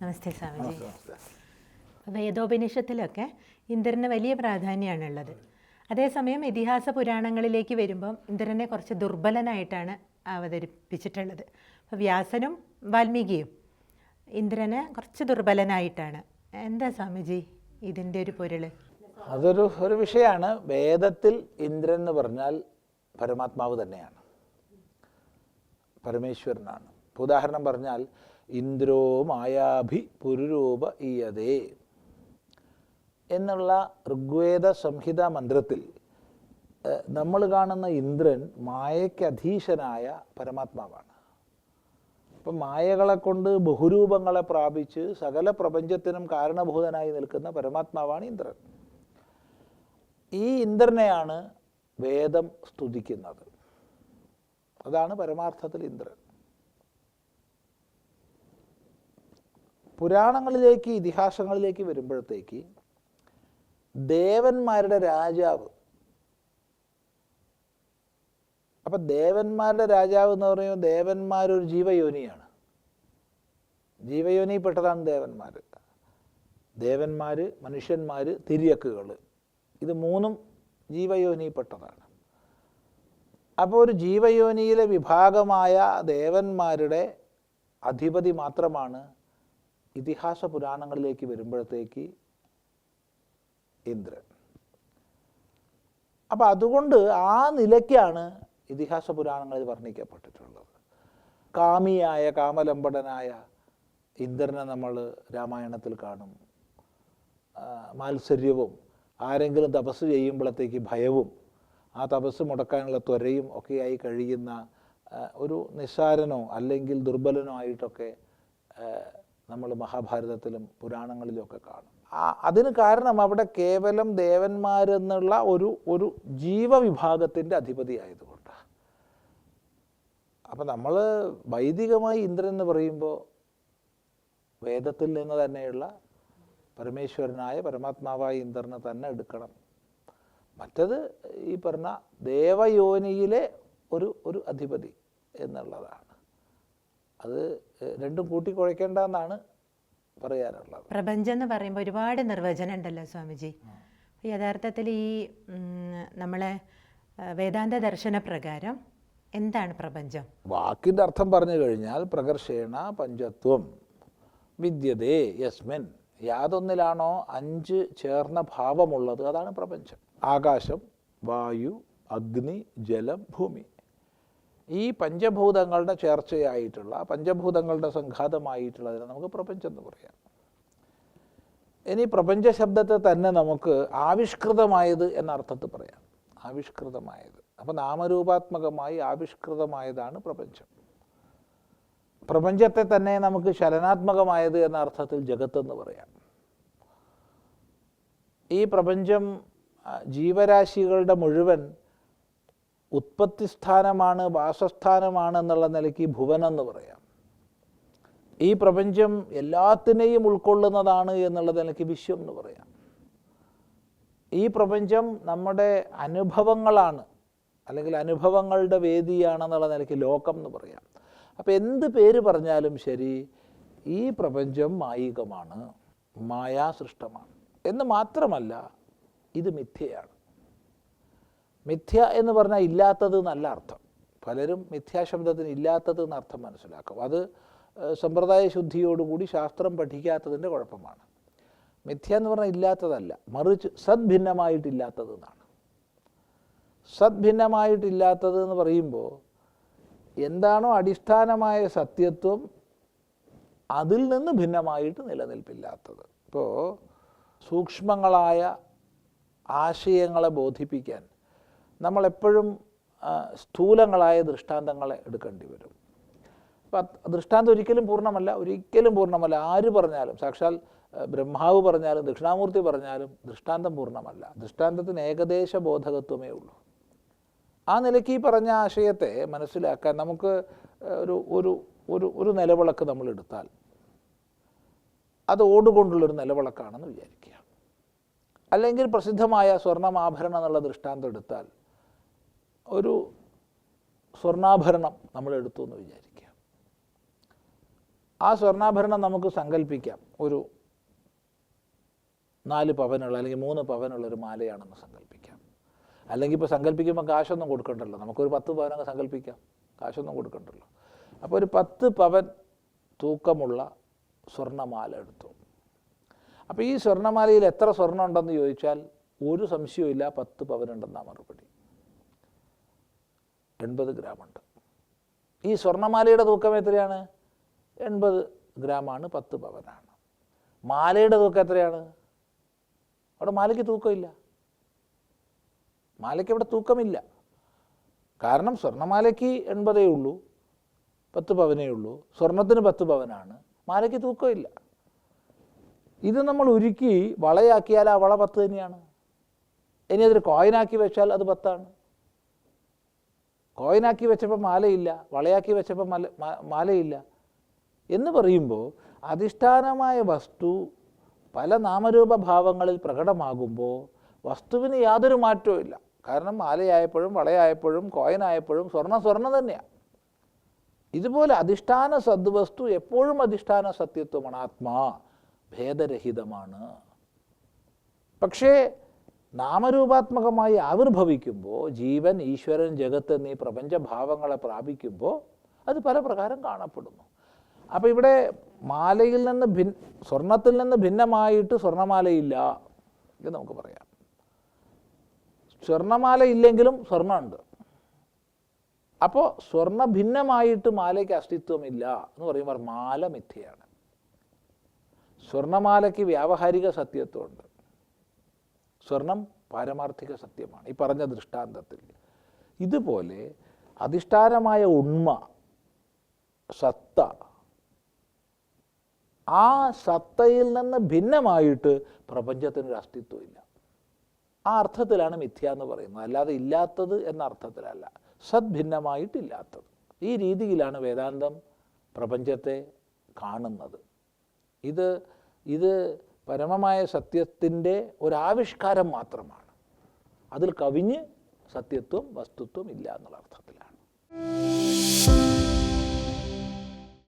നമസ്തേ സ്വാമിജി. വേദോപനിഷത്തിലൊക്കെ ഇന്ദ്രന് വലിയ പ്രാധാന്യമാണുള്ളത് അതേസമയം ഇതിഹാസ പുരാണങ്ങളിലേക്ക് വരുമ്പം ഇന്ദ്രനെ കുറച്ച് ദുർബലനായിട്ടാണ് അവതരിപ്പിച്ചിട്ടുള്ളത്. അപ്പോൾ വ്യാസനും വാൽമീകിയും ഇന്ദ്രന് കുറച്ച് ദുർബലനായിട്ടാണ്. എന്താ സ്വാമിജി ഇതിന്റെ ഒരു പൊരുൾ അതൊരു ഒരു വിഷയമാണ്. വേദത്തിൽ ഇന്ദ്രൻ എന്ന് പറഞ്ഞാൽ പരമാത്മാവ് തന്നെയാണ്. പരമേശ്വരനാണ്. ഇപ്പൊ ഉദാഹരണം പറഞ്ഞാൽ ഇന്ദ്രോ മായാഭി പുരുരൂപ ഈയതേ എന്നുള്ള ഋഗ്വേദ സംഹിത മന്ത്രത്തിൽ നമ്മൾ കാണുന്ന ഇന്ദ്രൻ മായയ്ക്ക് അധീശനായ പരമാത്മാവാണ്. അപ്പം മായകളെ കൊണ്ട് ബഹുരൂപങ്ങളെ പ്രാപിച്ച് സകല പ്രപഞ്ചത്തിനും കാരണഭൂതനായി നിൽക്കുന്ന പരമാത്മാവാണ് ഇന്ദ്രൻ. ഈ ഇന്ദ്രനെയാണ് വേദം സ്തുതിക്കുന്നത്. അതാണ് പരമാർത്ഥത്തിൽ ഇന്ദ്രൻ. പുരാണങ്ങളിലേക്ക് ഇതിഹാസങ്ങളിലേക്ക് വരുമ്പോഴത്തേക്ക് ദേവന്മാരുടെ രാജാവ് അപ്പം ദേവന്മാരുടെ രാജാവ് എന്ന് പറയുമ്പോൾ ദേവന്മാരൊരു ജീവയോനിയാണ്. ജീവയോനിപ്പെട്ടതാണ് ദേവന്മാർ ദേവന്മാർ മനുഷ്യന്മാർ തിരിയക്കുകൾ ഇത് മൂന്നും ജീവയോനിപ്പെട്ടതാണ് അപ്പോൾ ഒരു ജീവയോനിയിലെ വിഭാഗമായ ദേവന്മാരുടെ അധിപതി മാത്രമാണ് ഇതിഹാസ പുരാണങ്ങളിലേക്ക് വരുമ്പോഴത്തേക്ക് ഇന്ദ്രൻ. അപ്പം അതുകൊണ്ട് ആ നിലയ്ക്കാണ് ഇതിഹാസ പുരാണങ്ങളിൽ വർണിക്കപ്പെട്ടിട്ടുള്ളത്. കാമിയായ കാമലമ്പടനായ ഇന്ദ്രനെ നമ്മൾ രാമായണത്തിൽ കാണും. മാത്സര്യവും ആരെങ്കിലും തപസ് ചെയ്യുമ്പോഴത്തേക്ക് ഭയവും ആ തപസ് മുടക്കാനുള്ള ത്വരയും ഒക്കെയായി കഴിയുന്ന ഒരു നിസ്സാരനോ അല്ലെങ്കിൽ ദുർബലനോ ആയിട്ടൊക്കെ നമ്മൾ മഹാഭാരതത്തിലും പുരാണങ്ങളിലും ഒക്കെ കാണും അതിന് കാരണം അവിടെ കേവലം ദേവന്മാരെന്നുള്ള ഒരു ഒരു ജീവവിഭാഗത്തിന്റെ അധിപതി ആയതുകൊണ്ടാണ് അപ്പം നമ്മൾ വൈദികമായി ഇന്ദ്രൻ എന്ന് പറയുമ്പോൾ വേദത്തിൽ നിന്ന് തന്നെയുള്ള പരമേശ്വരനായ പരമാത്മാവായ ഇന്ദ്രനെ തന്നെ എടുക്കണം. മറ്റത് ഈ പറഞ്ഞ ദേവയോനിയിലെ ഒരു ഒരു അധിപതി എന്നുള്ളതാണ്. അത് രണ്ടും കൂട്ടിക്കുഴയ്ക്കേണ്ട എന്നാണ് പറയാനുള്ളത്. പ്രപഞ്ചം എന്ന് പറയുമ്പോൾ ഒരുപാട് നിർവചനം ഉണ്ടല്ലോ സ്വാമിജി. യഥാർത്ഥത്തിൽ ഈ നമ്മളെ വേദാന്ത ദർശന പ്രകാരം എന്താണ് പ്രപഞ്ചം? വാക്കിന്റെ അർത്ഥം പറഞ്ഞു കഴിഞ്ഞാൽ പ്രകർഷേണ പഞ്ചത്വം വിദ്യതേ യസ്മിൻ യാതൊന്നിലാണോ അഞ്ച് ചേർന്ന ഭാവമുള്ളത്? അതാണ് പ്രപഞ്ചം. ആകാശം വായു അഗ്നി ജലം ഭൂമി. ഈ പഞ്ചഭൂതങ്ങളുടെ ചേർച്ചയായിട്ടുള്ള പഞ്ചഭൂതങ്ങളുടെ സംഘാതമായിട്ടുള്ളതിനെ നമുക്ക് പ്രപഞ്ചം എന്ന് പറയാം. ഇനി പ്രപഞ്ച ശബ്ദത്തെ തന്നെ നമുക്ക് ആവിഷ്കൃതമായത് എന്ന അർത്ഥത്തിൽ പറയാം. ആവിഷ്കൃതമായത്. അപ്പം നാമരൂപാത്മകമായി ആവിഷ്കൃതമായതാണ് പ്രപഞ്ചം. പ്രപഞ്ചത്തെ തന്നെ നമുക്ക് ചലനാത്മകമായത് എന്ന അർത്ഥത്തിൽ ജഗത്തെന്ന് പറയാം. ഈ പ്രപഞ്ചം ജീവരാശികളുടെ മുഴുവൻ ഉത്പത്തി സ്ഥാനമാണ് വാസസ്ഥാനമാണ് എന്നുള്ള നിലയ്ക്ക് ഭുവനം എന്ന് പറയാം. ഈ പ്രപഞ്ചം എല്ലാത്തിനെയും ഉൾക്കൊള്ളുന്നതാണ് എന്നുള്ള നിലയ്ക്ക് വിശ്വം എന്ന് പറയാം. ഈ പ്രപഞ്ചം നമ്മുടെ അനുഭവങ്ങളാണ് അല്ലെങ്കിൽ അനുഭവങ്ങളുടെ വേദിയാണെന്നുള്ള നിലയ്ക്ക് ലോകം എന്ന് പറയാം. അപ്പോൾ എന്ത് പേര് പറഞ്ഞാലും ശരി ഈ പ്രപഞ്ചം മായികമാണ് മായാസൃഷ്ടമാണ്. എന്ന് മാത്രമല്ല ഇത് മിഥ്യയാണ്. മിഥ്യ എന്ന് പറഞ്ഞാൽ ഇല്ലാത്തത് എന്നല്ല അർത്ഥം. പലരും മിഥ്യാശബ്ദത്തിന് ഇല്ലാത്തത് എന്ന അർത്ഥം മനസ്സിലാക്കും. അത് സമ്പ്രദായ ശുദ്ധിയോടുകൂടി ശാസ്ത്രം പഠിക്കാത്തതിന്റെ കുഴപ്പമാണ്. മിഥ്യ എന്ന് പറഞ്ഞാൽ ഇല്ലാത്തതല്ല. മറിച്ച് സദ്ഭിന്നമായിട്ടില്ലാത്തത് എന്നാണ്. സദ്ഭിന്നമായിട്ടില്ലാത്തത് എന്ന് പറയുമ്പോൾ എന്താണോ അടിസ്ഥാനമായ സത്യത്വം അതിൽ നിന്ന് ഭിന്നമായിട്ട് നിലനിൽപ്പില്ലാത്തത്. ഇപ്പോൾ സൂക്ഷ്മങ്ങളായ ആശയങ്ങളെ ബോധിപ്പിക്കാൻ നമ്മളെപ്പോഴും സ്ഥൂലങ്ങളായ ദൃഷ്ടാന്തങ്ങളെ എടുക്കേണ്ടി വരും. അപ്പം ദൃഷ്ടാന്തം ഒരിക്കലും പൂർണമല്ല ഒരിക്കലും പൂർണമല്ല. ആര് പറഞ്ഞാലും സാക്ഷാൽ ബ്രഹ്മാവ് പറഞ്ഞാലും ദക്ഷിണാമൂർത്തി പറഞ്ഞാലും ദൃഷ്ടാന്തം പൂർണമല്ല. ദൃഷ്ടാന്തത്തിന് ഏകദേശ ബോധകത്വമേ ഉള്ളൂ. ആ നിലയ്ക്ക് ഈ പറഞ്ഞ ആശയത്തെ മനസ്സിലാക്കാൻ നമുക്ക് ഒരു ഒരു ഒരു ഒരു നിലവിളക്ക് നമ്മൾ എടുത്താൽ അത് ഓടുകൊണ്ടുള്ളൊരു നിലവിളക്കാണെന്ന് വിചാരിക്കുക. അല്ലെങ്കിൽ പ്രസിദ്ധമായ സ്വർണമാഭരണം എന്നുള്ള ദൃഷ്ടാന്തം എടുത്താൽ ഒരു സ്വർണാഭരണം നമ്മൾ എടുത്തു എന്ന് വിചാരിക്കുക. ആ സ്വർണാഭരണം നമുക്ക് സങ്കല്പിക്കാം ഒരു നാല് പവനുള്ള അല്ലെങ്കിൽ മൂന്ന് പവനുള്ള ഒരു മാലയാണെന്ന് സങ്കല്പിക്കാം അല്ലെങ്കിൽ ഇപ്പോൾ സങ്കല്പിക്കുമ്പോൾ കാശൊന്നും കൊടുക്കണ്ടല്ലോ. നമുക്കൊരു പത്ത് പവനൊക്കെ സങ്കല്പിക്കാം കാശൊന്നും കൊടുക്കണ്ടല്ലോ. അപ്പോൾ ഒരു പത്ത് പവൻ തൂക്കമുള്ള സ്വർണമാല എടുത്തു. അപ്പോൾ ഈ സ്വർണമാലയിൽ എത്ര സ്വർണം ഉണ്ടെന്ന് ചോദിച്ചാൽ ഒരു സംശയവും ഇല്ല പത്ത് പവനുണ്ടെന്നാണ് മറുപടി. എൺപത് ഗ്രാമുണ്ട്. ഈ സ്വർണമാലയുടെ തൂക്കം എത്രയാണ്? എൺപത് ഗ്രാമാണ് പത്ത് പവനാണ്. മാലയുടെ തൂക്കം എത്രയാണ്? അവിടെ മാലയ്ക്ക് തൂക്കമില്ല. മാലയ്ക്ക് അവിടെ തൂക്കമില്ല. കാരണം സ്വർണമാലയ്ക്ക് എൺപതേ ഉള്ളൂ പത്ത് പവനേ ഉള്ളൂ. സ്വർണത്തിന് പത്ത് പവനാണ് മാലയ്ക്ക് തൂക്കമില്ല. ഇത് നമ്മൾ ഉരുക്കി വളയാക്കിയാൽ ആ വള പത്ത് തന്നെയാണ്. ഇനി അതൊരു കോയിനാക്കി വെച്ചാൽ അത് പത്താണ്. കോയിനാക്കി വെച്ചപ്പോൾ മാലയില്ല വളയാക്കി വെച്ചപ്പോൾ മല മാലയില്ല എന്ന് പറയുമ്പോൾ അധിഷ്ഠാനമായ വസ്തു പല നാമരൂപ ഭാവങ്ങളിൽ പ്രകടമാകുമ്പോൾ വസ്തുവിന് യാതൊരു മാറ്റവും ഇല്ല. കാരണം മാലയായപ്പോഴും വളയായപ്പോഴും കോയിനായപ്പോഴും സ്വർണ സ്വർണം തന്നെയാണ് ഇതുപോലെ അധിഷ്ഠാന സദ്വസ്തു എപ്പോഴും അധിഷ്ഠാന സത്യത്വമാണ്. ആത്മാ ഭേദരഹിതമാണ്. പക്ഷേ നാമരൂപാത്മകമായി ആവിർഭവിക്കുമ്പോൾ ജീവൻ ഈശ്വരൻ ജഗത്ത് എന്നീ പ്രപഞ്ചഭാവങ്ങളെ പ്രാപിക്കുമ്പോൾ അത് പല പ്രകാരം കാണപ്പെടുന്നു. അപ്പോൾ ഇവിടെ മാലയിൽ നിന്ന് ഭിൻ സ്വർണത്തിൽ നിന്ന് ഭിന്നമായിട്ട് സ്വർണമാലയില്ല എന്ന് നമുക്ക് പറയാം. സ്വർണമാല ഇല്ലെങ്കിലും സ്വർണമുണ്ട് അപ്പോൾ സ്വർണ ഭിന്നമായിട്ട് മാലയ്ക്ക് അസ്തിത്വമില്ല എന്ന് പറയുമ്പോൾ മാല മിഥ്യയാണ്. സ്വർണമാലയ്ക്ക് വ്യാവഹാരിക സത്യത്വമുണ്ട്. സ്വർണം പാരമാർത്ഥിക സത്യമാണ്. ഈ പറഞ്ഞ ദൃഷ്ടാന്തത്തിൽ. ഇതുപോലെ അധിഷ്ഠാനമായ ഉണ്മ സത്ത ആ സത്തയിൽ നിന്ന് ഭിന്നമായിട്ട് പ്രപഞ്ചത്തിനൊരു അസ്തിത്വമില്ല. ആ അർത്ഥത്തിലാണ് മിഥ്യ എന്ന് പറയുന്നത്. അല്ലാതെ ഇല്ലാത്തത് എന്ന അർത്ഥത്തിലല്ല. സദ്ഭിന്നമായിട്ടില്ലാത്തത്. ഈ രീതിയിലാണ് വേദാന്തം പ്രപഞ്ചത്തെ കാണുന്നത്. ഇത് ഇത് പരമമായ സത്യത്തിന്റെ ഒരാവിഷ്കാരം മാത്രമാണ്. അതിൽ കവിഞ്ഞ് സത്യത്വം വസ്തുത്വം ഇല്ല എന്നുള്ള അർത്ഥത്തിലാണ്.